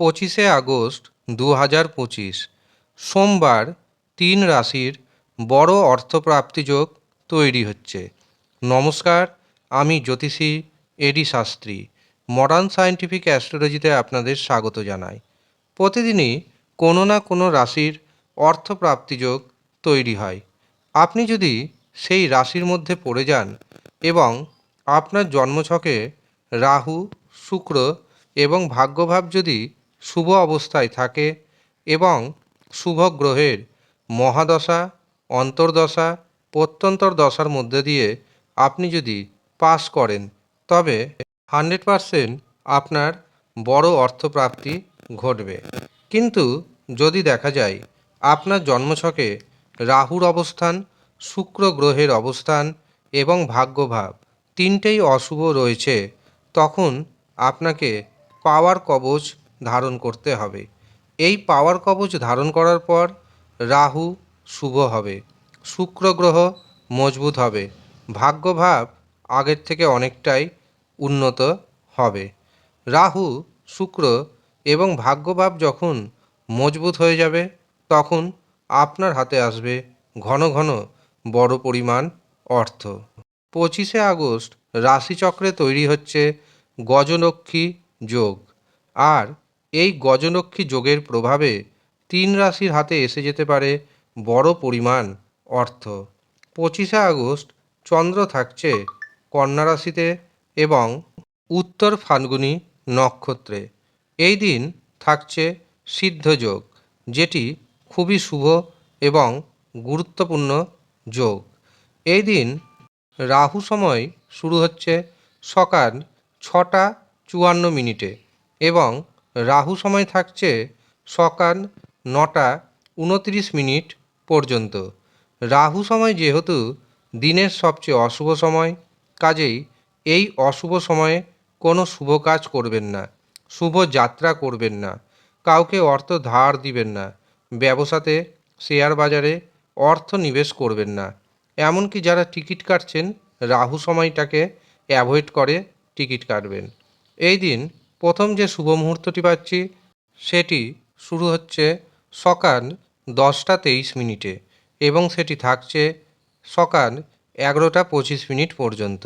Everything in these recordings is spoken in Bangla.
পঁচিশে আগস্ট দু হাজার পঁচিশ, সোমবার তিন রাশির বড় অর্থপ্রাপ্তি যোগ তৈরি হচ্ছে। নমস্কার, আমি জ্যোতিষী A D Shastri modern scientific অ্যাস্ট্রোলজিতে আপনাদের স্বাগত জানাই। প্রতিদিনই কোনো না কোনো রাশির অর্থপ্রাপ্তি যোগ তৈরি হয়। আপনি যদি সেই রাশির মধ্যে পড়ে যান এবং আপনার জন্মছকে রাহু, শুক্র এবং ভাগ্যভাব যদি শুভ অবস্থায় থাকে এবং শুভ গ্রহের মহাদশা, অন্তর্দশা প্রত্যন্তর দশার মধ্যে দিয়ে আপনি যদি পাস করেন, তবে হান্ড্রেড পারসেন্ট আপনার বড় অর্থপ্রাপ্তি ঘটবে। কিন্তু যদি দেখা যায় আপনার জন্মছকে রাহুর অবস্থান, শুক্র গ্রহের অবস্থান এবং ভাগ্যভাব তিনটেই অশুভ রয়েছে, তখন আপনাকে পাওয়ার কবচ ধারণ করতে হবে। এই পাওয়ার কবচ ধারণ করার পর রাহু শুভ হবে, শুক্র গ্রহ মজবুত হবে, ভাগ্যভাব আগের থেকে অনেকটাই উন্নত হবে। রাহু, শুক্র এবং ভাগ্যভাব যখন মজবুত হয়ে যাবে, তখন আপনার হাতে আসবে ঘন ঘন বড় পরিমাণ অর্থ। পঁচিশে আগস্ট রাশিচক্রে তৈরি হচ্ছে গজলক্ষ্মী যোগ। আর এই গজলক্ষ্মী যোগের প্রভাবে তিন রাশির হাতে এসে যেতে পারে বড় পরিমাণ অর্থ। পঁচিশে আগস্ট চন্দ্র থাকছে কন্যা রাশিতে এবং উত্তর ফাল্গুনী নক্ষত্রে। এই দিন থাকছে সিদ্ধযোগ যেটি খুবই শুভ এবং গুরুত্বপূর্ণ যোগ। এই দিন রাহু সময় শুরু হচ্ছে সকাল ছটা চুয়ান্ন মিনিটে এবং রাহু সময় থাকছে সকাল নটা উনত্রিশ মিনিট পর্যন্ত। রাহু সময় যেহেতু দিনের সবচেয়ে অশুভ সময়, কাজেই এই অশুভ সময়ে কোনো শুভ কাজ করবেন না, শুভ যাত্রা করবেন না, কাউকে অর্থ ধার দিবেন না, ব্যবসাতে, শেয়ার বাজারে অর্থ নিবেশ করবেন না। এমনকি যারা টিকিট কাটছেন, রাহু সময়টাকে অ্যাভয়েড করে টিকিট কাটবেন। এই দিন প্রথম যে শুভ মুহূর্তটি পাচ্ছি, সেটি শুরু হচ্ছে সকাল দশটা তেইশ মিনিটে এবং সেটি থাকছে সকাল এগারোটা পঁচিশ মিনিট পর্যন্ত।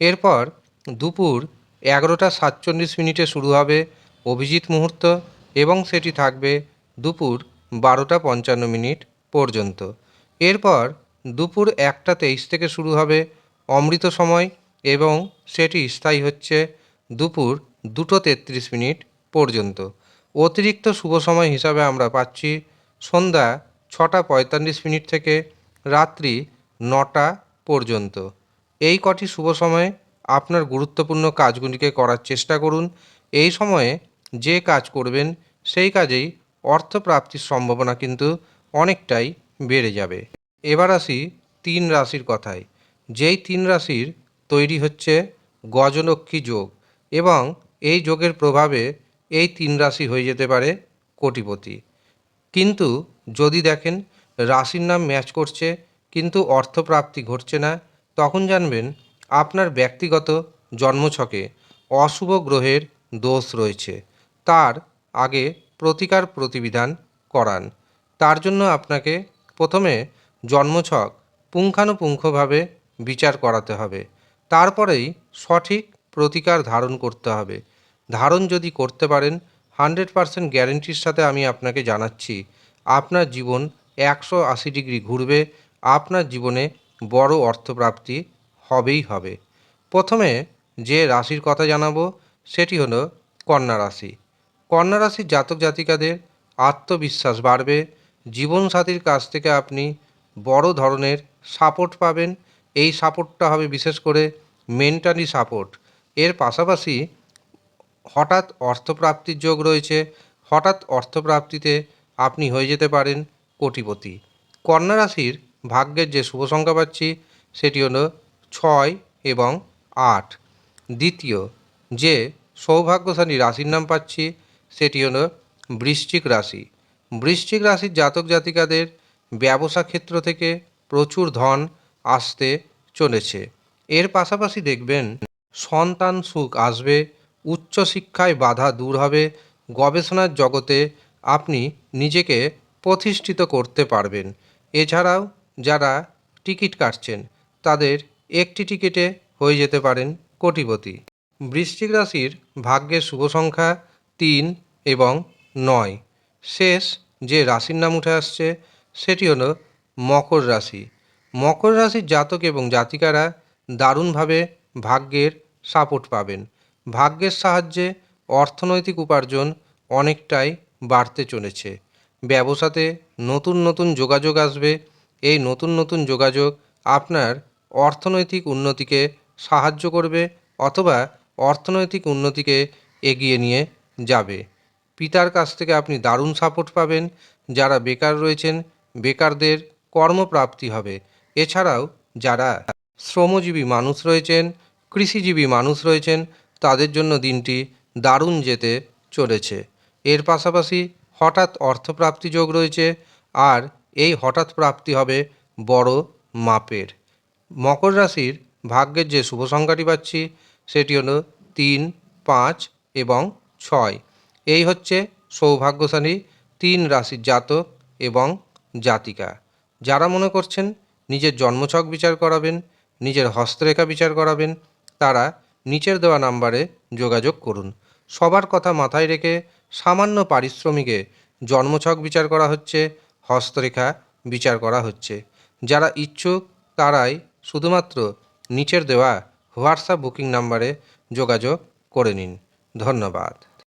এরপর দুপুর এগারোটা সাতচল্লিশ মিনিটে শুরু হবে অভিজিৎ মুহূর্ত এবং সেটি থাকবে দুপুর বারোটা পঞ্চান্ন মিনিট পর্যন্ত। এরপর দুপুর একটা তেইশ থেকে শুরু হবে অমৃত সময় এবং সেটি স্থায়ী হচ্ছে দুপুর দুটো তেত্রিশ মিনিট পর্যন্ত। অতিরিক্ত শুভ সময় হিসাবে আমরা পাচ্ছি সন্ধ্যা ছটা পঁয়তাল্লিশ মিনিট থেকে রাত্রি নটা পর্যন্ত। এই কটি শুভ সময়ে আপনার গুরুত্বপূর্ণ কাজগুলিকে করার চেষ্টা করুন। এই সময়ে যে কাজ করবেন, সেই কাজেই অর্থপ্রাপ্তির সম্ভাবনা কিন্তু অনেকটাই বেড়ে যাবে। এবার আসি তিন রাশির কথায়। যেই তিন রাশির তৈরি হচ্ছে গজলক্ষ্মী যোগ এবং এই যোগের প্রভাবে এই তিন রাশি হয়ে যেতে পারে কোটিপতি। কিন্তু যদি দেখেন, রাশির নাম ম্যাচ করছে, কিন্তু অর্থপ্রাপ্তি ঘটছে না, তখন জানবেন আপনার ব্যক্তিগত জন্মছকে অশুভ গ্রহের দোষ রয়েছে। তার আগে প্রতিকার প্রতিবিধান করান। তার জন্য আপনাকে প্রথমে জন্মছক পুঙ্খানুপুঙ্খভাবে বিচার করাতে হবে। তারপরেই সঠিক প্রতিকার ধারণ করতে হবে। ধারণ যদি করতে পারেন, হান্ড্রেড পারসেন্ট গ্যারেন্টির সাথে আমি আপনাকে জানাচ্ছি, আপনার জীবন একশো আশি ডিগ্রি ঘুরবে, আপনার জীবনে বড় অর্থপ্রাপ্তি হবেই হবে। প্রথমে যে রাশির কথা জানাব, সেটি হলো কন্যা রাশি। কন্যা রাশির জাতক জাতিকাদের আত্মবিশ্বাস বাড়বে, জীবনসাথীর কাছ থেকে আপনি বড় ধরনের সাপোর্ট পাবেন, এই সাপোর্টটা হবে বিশেষ করে মেন্টালি সাপোর্ট। এর পাশাপাশি হঠাৎ অর্থপ্রাপ্তির যোগ রয়েছে। হঠাৎ অর্থপ্রাপ্তিতে আপনি হয়ে যেতে পারেন কোটিপতি। কন্যা রাশির ভাগ্যের যে শুভ সংখ্যা পাচ্ছি, সেটি হলো ছয় এবং আট। দ্বিতীয়, যে সৌভাগ্যশালী রাশির নাম পাচ্ছি, সেটি হলো বৃশ্চিক রাশি। বৃশ্চিক রাশির জাতক জাতিকাদের ব্যবসা ক্ষেত্র থেকে প্রচুর ধন আসতে চলেছে। এর পাশাপাশি দেখবেন সন্তান সুখ আসবে উচ্চশিক্ষায় বাধা দূর হবে। গবেষণার জগতে আপনি নিজেকে প্রতিষ্ঠিত করতে পারবেন। এছাড়াও যারা টিকিট কাটছেন, তাদের একটি টিকিটে হয়ে যেতে পারেন কোটিপতি। বৃশ্চিক রাশির ভাগ্যের শুভ সংখ্যা তিন এবং নয়। শেষ যে রাশির নাম উঠে আসছে, সেটি হলো মকর রাশি। মকর রাশির জাতক এবং জাতিকারা দারুণভাবে ভাগ্যের সাপোর্ট পাবেন। ভাগ্যের সাহায্যে অর্থনৈতিক উপার্জন অনেকটাই বাড়তে চলেছে। ব্যবসাতে নতুন নতুন যোগাযোগ আসবে। এই নতুন নতুন যোগাযোগ আপনার অর্থনৈতিক উন্নতিকে সাহায্য করবে অথবা অর্থনৈতিক উন্নতিকে এগিয়ে নিয়ে যাবে। পিতার কাছ থেকে আপনি দারুণ সাপোর্ট পাবেন। যারা বেকার রয়েছেন, বেকারদের কর্মপ্রাপ্তি হবে। এছাড়াও যারা শ্রমজীবী মানুষ রয়েছেন, কৃষিজীবী মানুষ রয়েছেন তাদের জন্য দিনটি দারুণ যেতে চলেছে। এর পাশাপাশি হঠাৎ অর্থপ্রাপ্তি যোগ রয়েছে আর এই হঠাৎ প্রাপ্তি হবে বড় মাপের। মকর রাশির ভাগ্যের যে শুভ সংখ্যাটি পাচ্ছি, সেটি হলো তিন, পাঁচ এবং ছয়। এই হচ্ছে সৌভাগ্যশালী তিন রাশির জাতক এবং জাতিকা। যারা মনে করছেন নিজের জন্মছক বিচার করাবেন, নিজের হস্তরেখা বিচার করাবেন, তারা নিচের দেওয়া নাম্বারে যোগাযোগ করুন। সবার কথা মাথায় রেখে সামান্য পারিশ্রমিকে জন্মছক বিচার করা হচ্ছে, হস্তরেখা বিচার করা হচ্ছে। যারা ইচ্ছুক তারাই শুধুমাত্র নিচের দেওয়া হোয়াটসঅ্যাপ বুকিং নাম্বারে যোগাযোগ করে নিন। ধন্যবাদ।